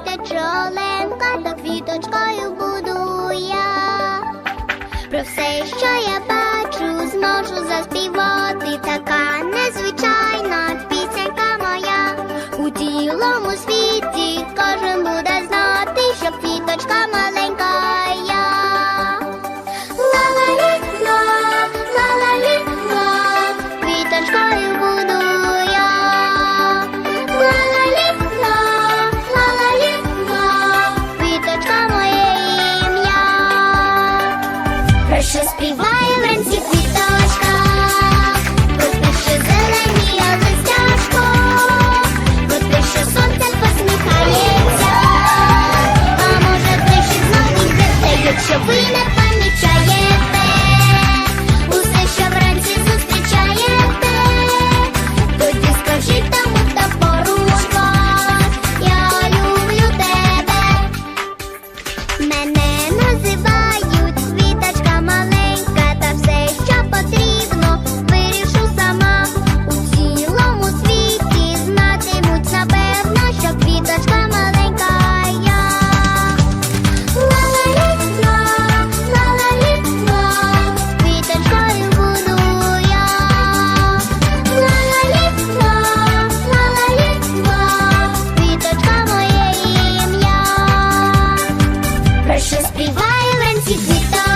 росте пчоленка, то квіточкою буду я. Про все, що я бачу. Viva Keep it up.